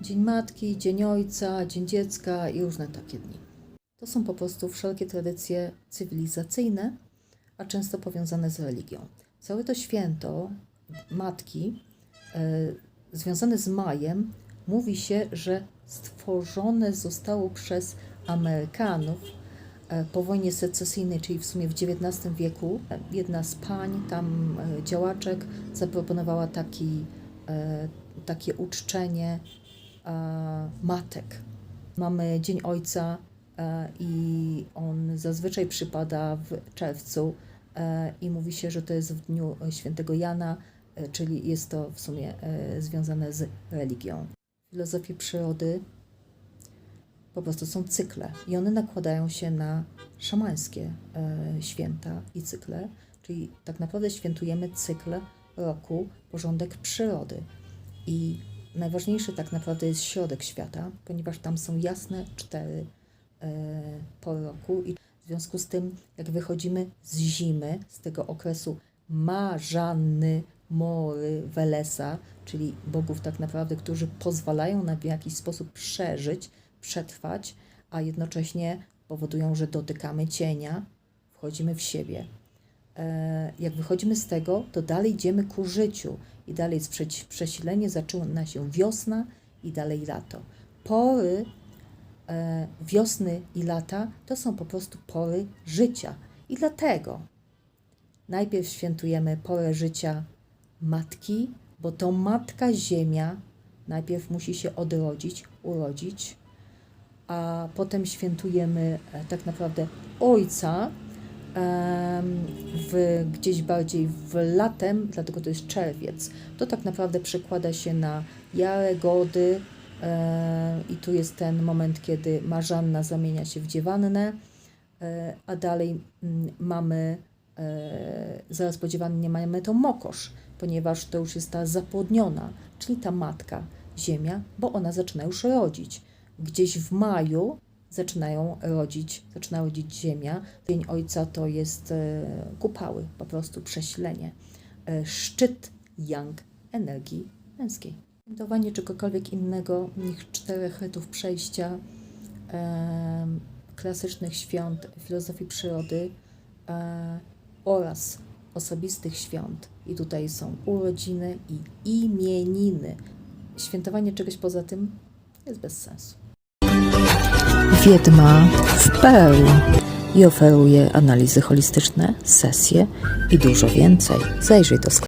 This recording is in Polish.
Dzień Matki, Dzień Ojca, Dzień Dziecka i różne takie dni. To są po prostu wszelkie tradycje cywilizacyjne, a często powiązane z religią. Całe to święto Matki, e, związane z majem, mówi się, że stworzone zostało przez Amerykanów e, po wojnie secesyjnej, czyli w sumie w XIX wieku. Jedna z pań, tam e, działaczek, zaproponowała taki, takie uczczenie matek. Mamy Dzień Ojca e, i on zazwyczaj przypada w czerwcu e, i mówi się, że to jest w dniu świętego Jana, e, czyli jest to w sumie e, związane z religią. W filozofii przyrody po prostu są cykle i one nakładają się na szamańskie e, święta i cykle, czyli tak naprawdę świętujemy cykl roku, porządek przyrody. I najważniejszy tak naprawdę jest środek świata, ponieważ tam są jasne cztery e, pory roku i w związku z tym, jak wychodzimy z zimy, z tego okresu Marzanny, Mory, Welesa, czyli bogów tak naprawdę, którzy pozwalają nam w jakiś sposób przeżyć, przetrwać, a jednocześnie powodują, że dotykamy cienia, wchodzimy w siebie. E, Jak wychodzimy z tego, to dalej idziemy ku życiu i dalej jest przesilenie, zaczyna się wiosna i dalej lato. Pory e, wiosny i lata to są po prostu pory życia. I dlatego najpierw świętujemy porę życia matki, bo to matka ziemia najpierw musi się odrodzić, urodzić, a potem świętujemy e, tak naprawdę ojca w, gdzieś bardziej w latem, dlatego to jest czerwiec. To tak naprawdę przekłada się na jarę, gody e, i tu jest ten moment, kiedy Marzanna zamienia się w dziewannę, e, a dalej mm, mamy e, zaraz po dziewannie mamy to mokosz, ponieważ to już jest ta zapłodniona, czyli ta matka ziemia, bo ona zaczyna już rodzić. Gdzieś w maju zaczynają rodzić, zaczyna rodzić ziemia. Dzień Ojca to jest e, kupały, po prostu przesilenie. E, szczyt yang energii męskiej. Świętowanie czegokolwiek innego niż czterech rytów przejścia, em, klasycznych świąt filozofii przyrody e, oraz osobistych świąt. I tutaj są urodziny i imieniny. Świętowanie czegoś poza tym jest bez sensu. Wiedma w pełni i oferuje analizy holistyczne, sesje i dużo więcej. Zajrzyj do sklepu.